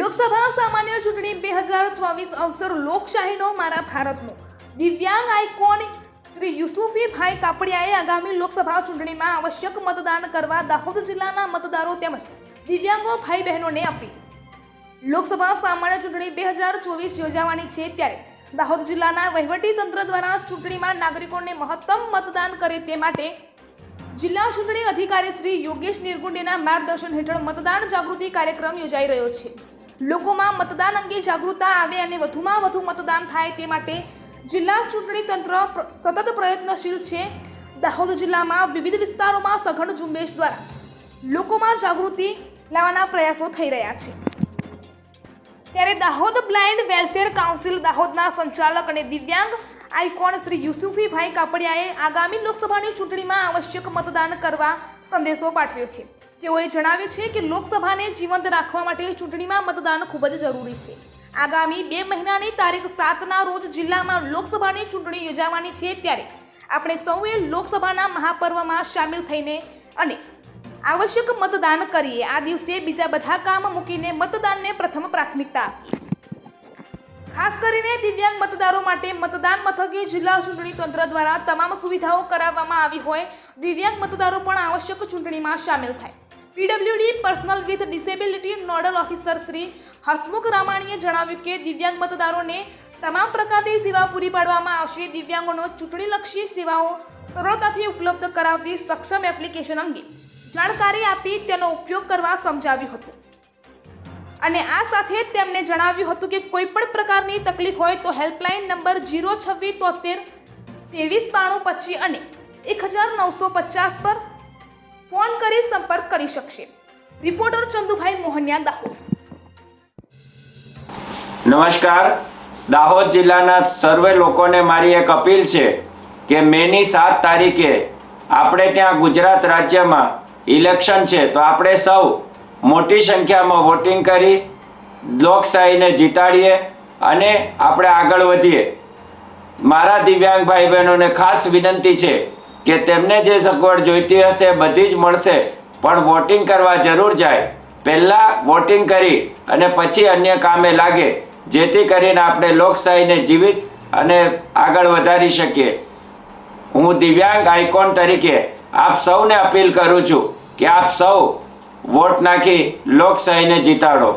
લોકસભા સામાન્ય ચૂંટણી બે હજાર ચોવીસ અવસર લોકશાહીનો મારા ભારતનો. દિવ્યાંગ આઇકોન શ્રી યુસુફીભાઈ કાપડિયાએ આગામી લોકસભા ચૂંટણીમાં આવશ્યક મતદાન કરવા દાહોદ જિલ્લાના મતદારો તેમજ દિવ્યાંગો ભાઈ બહેનોને અપીલ. લોકસભા સામાન્ય ચૂંટણી બે હજાર ચોવીસ યોજાવાની છે ત્યારે દાહોદ જિલ્લાના વહીવટી તંત્ર દ્વારા ચૂંટણીમાં નાગરિકોને મહત્તમ મતદાન કરે તે માટે જિલ્લા ચૂંટણી અધિકારી શ્રી યોગેશ નિર્ગુંડેના માર્ગદર્શન હેઠળ મતદાન જાગૃતિ કાર્યક્રમ યોજાઈ રહ્યો છે. લોકોમાં મતદાન અંગે જાગૃતતા આવે અને વધુમાં વધુ મતદાન થાય તે માટે જિલ્લા ચૂંટણી તંત્ર સતત પ્રયત્નશીલ છે. દાહોદ જિલ્લામાં વિવિધ વિસ્તારોમાં સઘન ઝુંબેશ દ્વારા લોકોમાં જાગૃતિ લાવવાના પ્રયાસો થઈ રહ્યા છે. ત્યારે દાહોદ બ્લાઇન્ડ વેલફેર કાઉન્સિલ દાહોદના સંચાલક અને દિવ્યાંગ આઇકોન શ્રી યુસુફીભાઈ કાપડિયાએ આગામી લોકસભાની ચૂંટણીમાં આવશ્યક મતદાન કરવા સંદેશો પાઠવ્યો છે. તેઓએ જણાવ્યું છે કે લોકસભાને જીવંત રાખવા માટે ચૂંટણીમાં મતદાન ખૂબ જ જરૂરી છે. આગામી બે મહિનાની તારીખ સાતના રોજ જિલ્લામાં લોકસભાની ચૂંટણી યોજાવાની છે ત્યારે આપણે સૌએ લોકસભાના મહાપર્વમાં સામેલ થઈને અને આવશ્યક મતદાન કરીએ. આ દિવસે બીજા બધા કામ મૂકીને મતદાનને પ્રથમ પ્રાથમિકતા આપીએ. ખાસ કરીને દિવ્યાંગ મતદારો માટે મતદાન મથકે જિલ્લા ચૂંટણી તંત્ર દ્વારા તમામ સુવિધાઓ કરાવવામાં આવી હોય. દિવ્યાંગ મતદારો પણ આવશ્યક ચૂંટણીમાં સામેલ થાય. PWD personal with disability nodal officer Shri Hasmukh રામાણીએ જણાવ્યું કે દિવ્યાંગ મતદારોને તમામ પ્રકારની સેવા પૂરી પાડવામાં આવશે. દિવ્યાંગોનો ચૂંટણીલક્ષી સેવાઓ સરળતાથી ઉપલબ્ધ કરાવતી સક્ષમ એપ્લિકેશન અંગે જાણકારી આપી તેનો ઉપયોગ કરવા સમજાવ્યું હતું. અને આ સાથે તેમણે જણાવ્યું હતું કે કોઈ પણ પ્રકારની તકલીફ હોય તો હેલ્પલાઇન નંબર જીરો છવ્વીસ તોતેર, ત્રેવીસ બાણું પચીસ અને એક હજાર નવસો પચાસ પર ફોન કરી સંપર્ક કરી શકશે. રિપોર્ટર ચંદુભાઈ મોહનિયા, દાહોદ. નમસ્કાર. દાહોદ જિલ્લાના સર્વે લોકોને મારી એક અપીલ છે કે મેની સાત તારીખે આપણે ત્યાં ગુજરાત રાજ્યમાં ઇલેક્શન છે તો આપણે સૌ મોટી સંખ્યામાં વોટિંગ કરી, લોકશાહીને જીતાડીએ અને આપણે આગળ વધીએ. મારા દિવ્યાંગ ભાઈ બહેનોને ખાસ વિનંતી છે કે તેમને જે સગવડ જોઈતી હશે બધી જ મળશે, પણ વોટિંગ કરવા જરૂર જાય. પહેલાં વોટિંગ કરી અને પછી અન્ય કામે લાગે, જેથી કરીને આપણે લોકશાહીને જીવિત અને આગળ વધારી શકીએ. હું દિવ્યાંગ આઇકોન તરીકે આપ સૌને અપીલ કરું છું કે આપ સૌ વોટ નાખી લોકશાહીને જીતાડો.